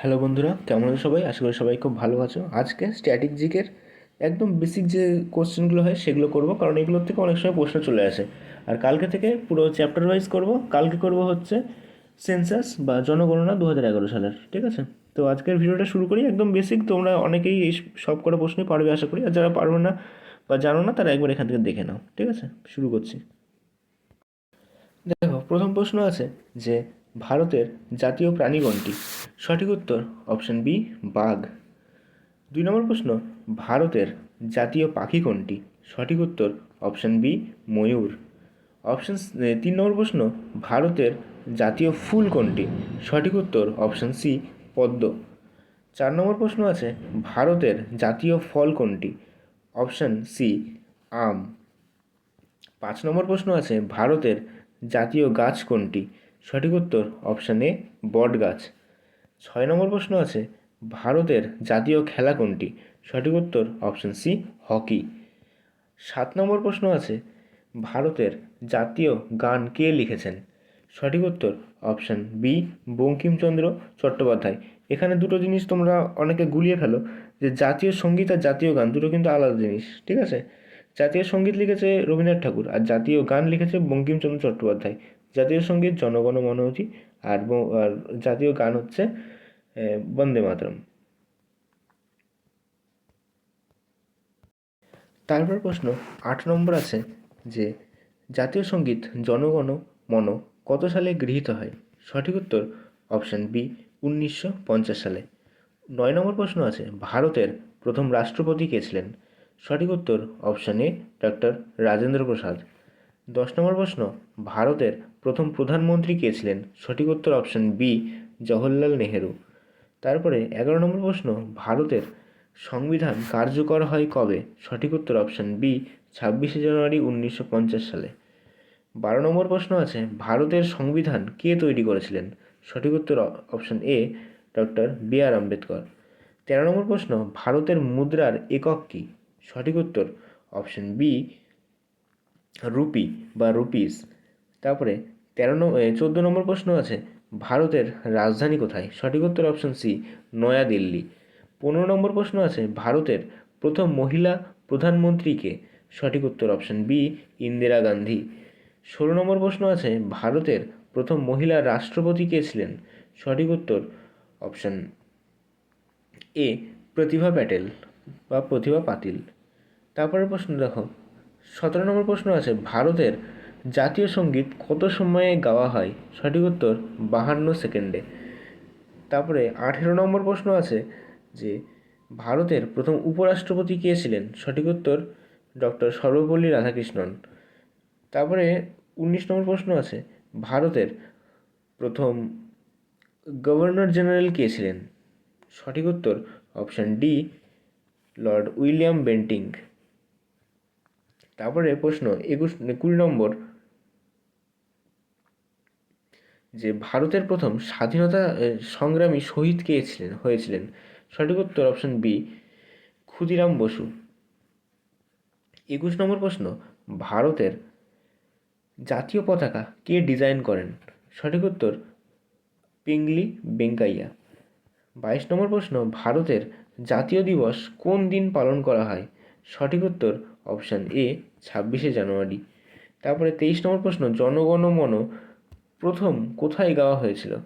Hello বন্ধুরা, কেমন আছো সবাই? আশা করি সবাই খুব ভালো আছো। আজকে স্ট্যাটিক জিকের একদম বেসিক যে কোশ্চেনগুলো হয় সেগুলো করব, কারণ এগুলোর থেকে অনেক সময় প্রশ্ন চলে আসে। আর কালকে থেকে পুরো চ্যাপ্টার ওয়াইজ করব। কালকে করব হচ্ছে সেন্সাস বা জনগণনা দু হাজার এগারো সালের, ঠিক আছে? তো আজকের ভিডিওটা শুরু করি, একদম বেসিক তোমরা অনেকেই এই সব কটা প্রশ্নই পারবে আশা করি। আর যারা পারবে না বা জানো না, তারা একবার এখান থেকে দেখে নাও, ঠিক আছে? শুরু করছি। দেখো, প্রথম প্রশ্ন আছে যে ভারতের জাতীয় প্রাণী কোনটি? সঠিক উত্তর অপশন বি, বাঘ। দুই নম্বর প্রশ্ন, ভারতের জাতীয় পাখি কোনটি? সঠিক উত্তর অপশন বি, ময়ূর। অপশন তিন নম্বর প্রশ্ন, ভারতের জাতীয় ফুল কোনটি? সঠিক উত্তর অপশন সি, পদ্ম। চার নম্বর প্রশ্ন আছে, ভারতের জাতীয় ফল কোনটি? অপশন সি, আম। পাঁচ নম্বর প্রশ্ন আছে, ভারতের জাতীয় গাছ কোনটি? সঠিক উত্তর অপশান এ বট গাছ। ছয় নম্বর প্রশ্ন আছে, ভারতের জাতীয় খেলা কোনটি? সঠিক উত্তর অপশান সি হকি। সাত নম্বর প্রশ্ন আছে, ভারতের জাতীয় গান কে লিখেছেন? সঠিক উত্তর অপশান বি বঙ্কিমচন্দ্র চট্টোপাধ্যায়। এখানে দুটো জিনিস তোমরা অনেকে গুলিয়ে ফেলো, যে জাতীয় সংগীত আর জাতীয় গান, দুটো কিন্তু আলাদা জিনিস, ঠিক আছে? জাতীয় সংগীত লিখেছে রবীন্দ্রনাথ ঠাকুর, আর জাতীয় গান লিখেছে বঙ্কিমচন্দ্র চট্টোপাধ্যায়। জাতীয় সংগীত, জনগণ মনোহতি আর আর জাতীয় গান হচ্ছে বন্দে মাতরম। তারপর প্রশ্ন, আট নম্বর আছে যে, জাতীয় সংগীত, জনগণ মন কত সালে গৃহীত হয়? সঠিক উত্তর, অপশান বি, উনিশশো পঞ্চাশ সালে। নয় নম্বর প্রশ্ন আছে, ভারতের প্রথম রাষ্ট্রপতি কে ছিলেন? সঠিক উত্তর, option A doctor Rajendra Prasad. দশ নম্বর প্রশ্ন, ভারতের প্রথম প্রধানমন্ত্রী কে ছিলেন? সঠিক উত্তর অপশান বি জওহরলাল নেহেরু। তারপরে এগারো নম্বর প্রশ্ন, ভারতের সংবিধান কার্যকর হয় কবে? সঠিক উত্তর অপশান বি ছাব্বিশে জানুয়ারি উনিশশো পঞ্চাশ সালে। বারো নম্বর প্রশ্ন আছে, ভারতের সংবিধান কে তৈরি করেছিলেন? সঠিক উত্তর option A doctor B R Ambedkar. তেরো নম্বর প্রশ্ন, ভারতের মুদ্রার একক কী? সঠিক উত্তর অপশন বি রুপি বা রুপিস। তারপরে তেরো চোদ্দ নম্বর প্রশ্ন আছে, ভারতের রাজধানী কোথায়? সঠিক উত্তর অপশন সি নয়াদিল্লি পনেরো নম্বর প্রশ্ন আছে, ভারতের প্রথম মহিলা প্রধানমন্ত্রীকে সঠিক উত্তর অপশন বি ইন্দিরা গান্ধী। ষোলো নম্বর প্রশ্ন আছে, ভারতের প্রথম মহিলা রাষ্ট্রপতি কে ছিলেন? সঠিক উত্তর অপশন এ প্রতিভা প্যাটেল বা প্রতিভা পাতিল। তারপরের প্রশ্ন দেখো সতেরো নম্বর প্রশ্ন আছে, ভারতের জাতীয় সংগীত কত সময়ে গাওয়া হয়? সঠিক উত্তর, বাহান্ন সেকেন্ডে। তারপরে আঠেরো নম্বর প্রশ্ন আছে যে, ভারতের প্রথম উপরাষ্ট্রপতি কে ছিলেন? সঠিক উত্তর ডক্টর সর্বপল্লী রাধাকৃষ্ণন। তারপরে উনিশ নম্বর প্রশ্ন আছে, ভারতের প্রথম গভর্নর জেনারেল কে ছিলেন? সঠিক উত্তর, option D, Lord William Bentinck. তারপরে প্রশ্ন, একুশ কুড়ি নম্বর। যে ভারতের প্রথম স্বাধীনতা সংগ্রামী শহীদ কে ছিলেন, হয়েছিলেন? সঠিক উত্তর অপশন বি ক্ষুদিরাম বসু। একুশ নম্বর প্রশ্ন, ভারতের জাতীয় পতাকা কে ডিজাইন করেন? সঠিক উত্তর পিংলি বেঙ্কাইয়া। বাইশ নম্বর প্রশ্ন, ভারতের জাতীয় দিবস কোন দিন পালন করা হয়? সঠিক উত্তর অপশান এ, ছাব্বিশে জানুয়ারি। তারপরে তেইশ নম্বর প্রশ্ন জনগণমন প্রথম কোথায় গাওয়া হয়েছিল?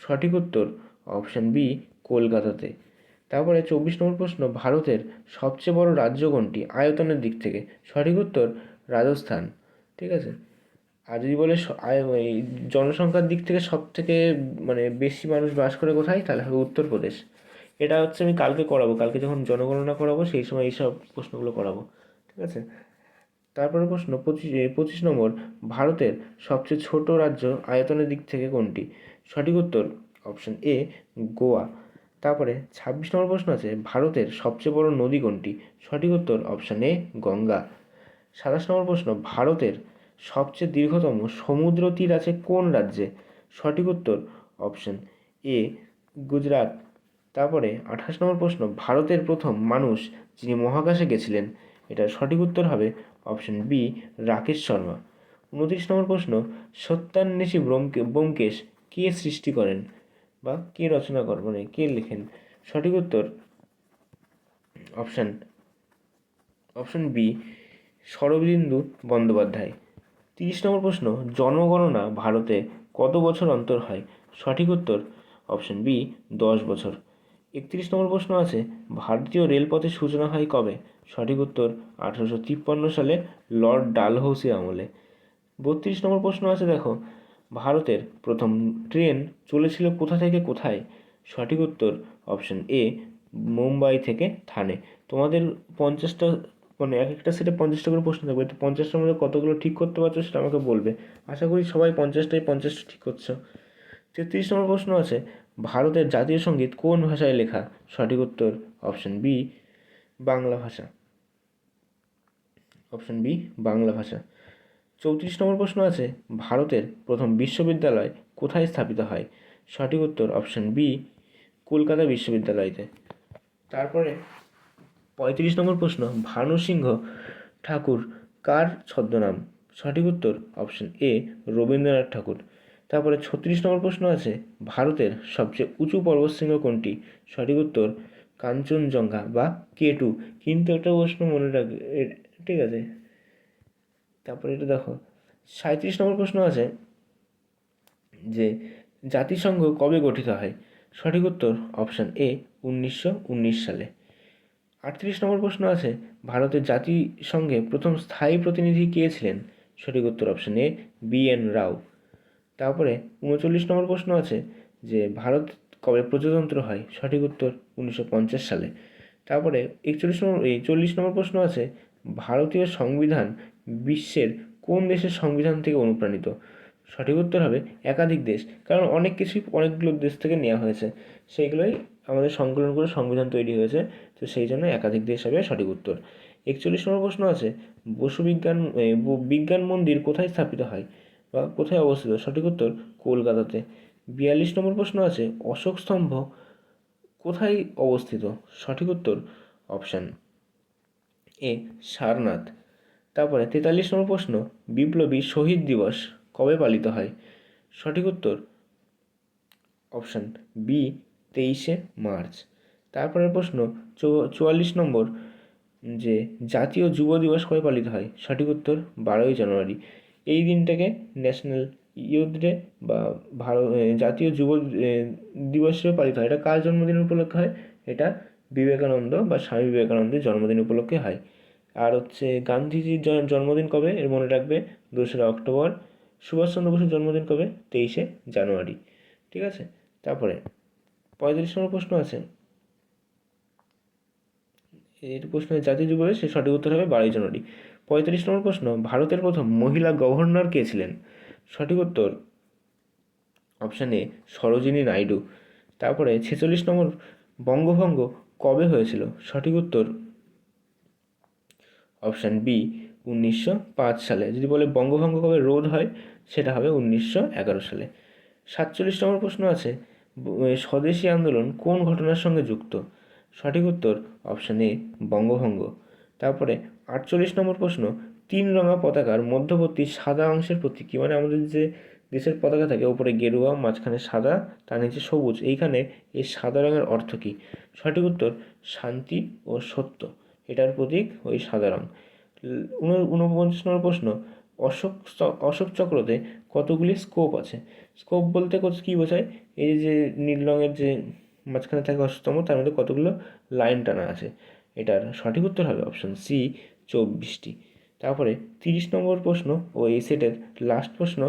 সঠিক উত্তর অপশান বি, কলকাতাতে। তারপরে চব্বিশ নম্বর প্রশ্ন, ভারতের সবচেয়ে বড় রাজ্য কোনটি? আয়তনের দিক থেকে। সঠিক উত্তর, রাজস্থান। ঠিক আছে? আর যদি বলে জনসংখ্যার দিক থেকে সব থেকে মানে বেশি মানুষ বাস করে কোথায়? তাহলে হবে উত্তরপ্রদেশ। এটা হচ্ছে আমি কালকে করাবো। কালকে যখন জনগণনা করাবো, সেই সময় এইসব প্রশ্নগুলো করাবো। ঠিক আছে? তারপরে প্রশ্ন, পঁচিশ পঁচিশ নম্বর, ভারতের সবচেয়ে ছোট রাজ্য আয়তনের দিক থেকে কোনটি? সঠিক উত্তর অপশন এ গোয়া। তারপরে ছাব্বিশ নম্বর প্রশ্ন আছে, ভারতের সবচেয়ে বড় নদী কোনটি? সঠিক উত্তর অপশান এ গঙ্গা। সাতাশ নম্বর প্রশ্ন, ভারতের সবচেয়ে দীর্ঘতম সমুদ্র তীর আছে কোন রাজ্যে? সঠিক উত্তর অপশন এ গুজরাট। তারপরে আঠাশ নম্বর প্রশ্ন, ভারতের প্রথম মানুষ যিনি মহাকাশে গেছিলেন এটার সঠিক উত্তর হবে অপশন বি রাকেশ শর্মা। উনত্রিশ নম্বর প্রশ্ন, সত্যান্বেষী ব্যোমকেশ কে সৃষ্টি করেন বা কে রচনা কর মানে কে লেখেন? সঠিক উত্তর option option B Sharadindu Bandyopadhyay. তিরিশ নম্বর প্রশ্ন জনগণনা ভারতে কত বছর অন্তর হয়? সঠিক উত্তর অপশান বি দশ বছর। একত্রিশ নম্বর প্রশ্ন আছে, ভারতীয় রেলপথের সূচনা হয় কবে? সঠিক উত্তর আঠারোশো তিপ্পান্ন সালে লর্ড ডালহৌসি আমলে। বত্রিশ নম্বর প্রশ্ন আছে, দেখো। ভারতের প্রথম ট্রেন চলেছিল কোথা থেকে কোথায়? সঠিক উত্তর অপশান এ, মুম্বাই থেকে থানে। তোমাদের পঞ্চাশটা মানে এক একটা সেটে পঞ্চাশটা করে প্রশ্ন থাকবে। তো পঞ্চাশটার মধ্যে কতগুলো ঠিক করতে পারছ সেটা আমাকে বলবে। আশা করি সবাই পঞ্চাশটাই পঞ্চাশটা ঠিক করছ। তেত্রিশ নম্বর প্রশ্ন আছে, ভারতের জাতীয় সংগীত কোন ভাষায় লেখা? সঠিক উত্তর অপশান বি, বাংলা ভাষা। অপশান বি, বাংলা ভাষা। চৌত্রিশ নম্বর প্রশ্ন আছে, ভারতের প্রথম বিশ্ববিদ্যালয় কোথায় স্থাপিত হয়? সঠিক উত্তর অপশান বি, কলকাতা বিশ্ববিদ্যালয়তে। তারপরে পঁয়ত্রিশ নম্বর প্রশ্ন ভানু সিংহ ঠাকুর কার ছদ্মনাম? সঠিক উত্তর অপশান এ, রবীন্দ্রনাথ ঠাকুর। তারপরে ছত্রিশ নম্বর প্রশ্ন আছে, ভারতের সবচেয়ে উঁচু পর্বতশৃঙ্গ কোনটি? সঠিক উত্তর কাঞ্চনজঙ্ঘা বা কে টু কিন্তু একটা প্রশ্ন মনে রাখ ঠিক আছে। তারপরে এটা দেখো সাঁত্রিশ নম্বর প্রশ্ন আছে যে, জাতিসংঘ কবে গঠিত হয়? সঠিক উত্তর অপশান এ উনিশশো উনিশ সালে। আটত্রিশ নম্বর প্রশ্ন আছে, ভারতের জাতিসংঘে প্রথম স্থায়ী প্রতিনিধি কে ছিলেন? সঠিক উত্তর option A B N Rao. তারপরে উনচল্লিশ নম্বর প্রশ্ন আছে যে, ভারত কবে প্রজাতন্ত্র হয়? সঠিক উত্তর উনিশশো পঞ্চাশ সালে। তারপরে একচল্লিশ নম্বর, এই চল্লিশ নম্বর প্রশ্ন আছে ভারতীয় সংবিধান বিশ্বের কোন দেশের সংবিধান থেকে অনুপ্রাণিত? সঠিক উত্তর হবে একাধিক দেশ, কারণ অনেক কিছুই অনেকগুলো দেশ থেকে নেওয়া হয়েছে। সেইগুলোই আমাদের সংকলন করে সংবিধান তৈরি হয়েছে, তো সেই জন্য একাধিক দেশ হবে সঠিক উত্তর। একচল্লিশ নম্বর প্রশ্ন আছে, বসু বিজ্ঞান বিজ্ঞান মন্দির কোথায় স্থাপিত হয় বা কোথায় অবস্থিত? সঠিক উত্তর কলকাতাতে। বিয়াল্লিশ নম্বর প্রশ্ন আছে, অশোক স্তম্ভ কোথায় অবস্থিত? সঠিক উত্তর অপশান এ সারনাথ। তারপরে তেতাল্লিশ নম্বর প্রশ্ন, বিপ্লবী শহীদ দিবস কবে পালিত হয়? সঠিক উত্তর, অপশান বি, তেইশে মার্চ। তারপরের প্রশ্ন চুয়াল্লিশ নম্বর, যে জাতীয় যুব দিবস কবে পালিত হয়? সঠিক উত্তর, বারোই জানুয়ারি। এই দিনটাকে ন্যাশনাল ইউথ ডে বা ভারত জাতীয় যুব দিবস হিসেবে পালিত হয়। এটা কার জন্মদিন উপলক্ষে হয়? এটা বিবেকানন্দ বা স্বামী বিবেকানন্দের জন্মদিন উপলক্ষে হয়। আর হচ্ছে গান্ধীজির জন্মদিন কবে? এর মনে রাখবে দোসরা অক্টোবর। সুভাষচন্দ্র বসুর জন্মদিন কবে? তেইশে জানুয়ারি। ঠিক আছে? তারপরে পঁয়ত্রিশ নম্বর প্রশ্ন আছে। এর প্রশ্নের জাতীয় যুব দিবস, সে সঠিক উত্তর হবে বারোই জানুয়ারি। পঁয়ত্রিশ নম্বর প্রশ্ন ভারতের প্রথম মহিলা গভর্নর কে ছিলেন? সঠিক উত্তর অপশান এ সরোজিনী নাইডু। তারপরে ছেচল্লিশ নম্বর বঙ্গভঙ্গ কবে হয়েছিল? সঠিক উত্তর অপশান বি, উনিশশো পাঁচ সালে। যদি বলে বঙ্গভঙ্গ কবে রোধ হয়, সেটা হবে উনিশশো এগারো সালে। সাতচল্লিশ নম্বর প্রশ্ন আছে স্বদেশী আন্দোলন কোন ঘটনার সঙ্গে যুক্ত? সঠিক উত্তর অপশান এ, বঙ্গভঙ্গ। তারপরে আটচল্লিশ নম্বর প্রশ্ন, তিন রঙা পতাকার মধ্যবর্তী সাদা অংশের প্রতীক মানে আমাদের যে দেশের পতাকা থাকে উপরে গেরুয়া, মাঝখানে সাদা, তার নিচে সবুজ। এইখানে এই সাদা রঙের অর্থ কী? সঠিক উত্তর, শান্তি ও সত্য। এটার প্রতীক ওই সাদা রঙ ঊনপঞ্চাশ নম্বর প্রশ্ন, অশোক অশোক চক্রতে কতগুলি স্কোপ আছে? স্কোপ বলতে কী বোঝায়? এই যে নীল রঙের যে মাঝখানে থাকে অশ্বতম তার মধ্যে কতগুলো লাইন টানা আছে? এটার সঠিক উত্তর হবে অপশন সি, চব্বিশটি। তারপরে তিরিশ নম্বর প্রশ্ন ও এই সেটের লাস্ট প্রশ্ন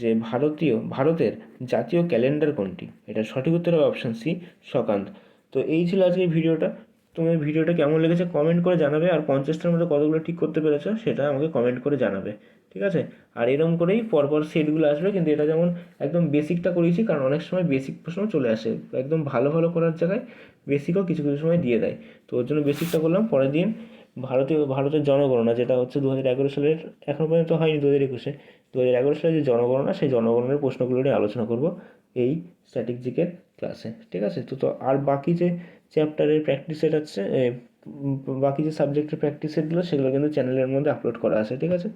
যে ভারতীয়, ভারতের জাতীয় ক্যালেন্ডার কোনটি? এটার সঠিক উত্তর হবে অপশন সি সকান্ত। তো এই ছিল আজকে ভিডিওটা। তোমার ভিডিওটা কেমন লেগেছে কমেন্ট করে জানাবে, আর পঞ্চাশটার মধ্যে কতগুলো ঠিক করতে পেরেছ সেটা আমাকে কমেন্ট করে জানাবে, ঠিক আছে? আর এরকম করেই পরপর সেটগুলো আসবে, কিন্তু এটা যেমন একদম বেসিকটা করিয়েছি, কারণ অনেক সময় বেসিক প্রশ্ন চলে আসে, একদম ভালো ভালো করার জায়গায় বেসিকও কিছু কিছু সময় দিয়ে দেয়। তো ওর জন্য বেসিকটা করলাম, পরের দিন ভারতীয়, ভারতের জনগণনা, যেটা হচ্ছে দু হাজার এগারো সালের এখনও পর্যন্ত হয়নি দু হাজার একুশে। দু হাজার এগারো সালের যে জনগণনা, সেই জনগণনার প্রশ্নগুলো নিয়ে আলোচনা করব এই স্ট্র্যাটেজিকের ক্লাসে ঠিক আছে? তো তো আর বাকি যে চ্যাপ্টারের প্র্যাকটিস সেট আছে বাকি যে সাবজেক্টের প্র্যাকটিস সেটগুলো সেগুলো কিন্তু চ্যানেলের মধ্যে আপলোড করা আছে, ঠিক আছে?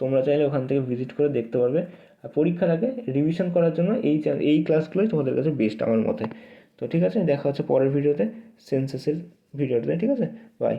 তোমরা চাইলে ওখান থেকে ভিজিট করে দেখতে পারবে। আর পরীক্ষার আগে রিভিশন করার জন্য এই এই ক্লাসগুলোই তোমাদের কাছে বেস্ট আমার মতে। তো, ঠিক আছে? দেখা হচ্ছে পরের ভিডিওতে সেন্সাসের ভিডিওতে ঠিক আছে? বাই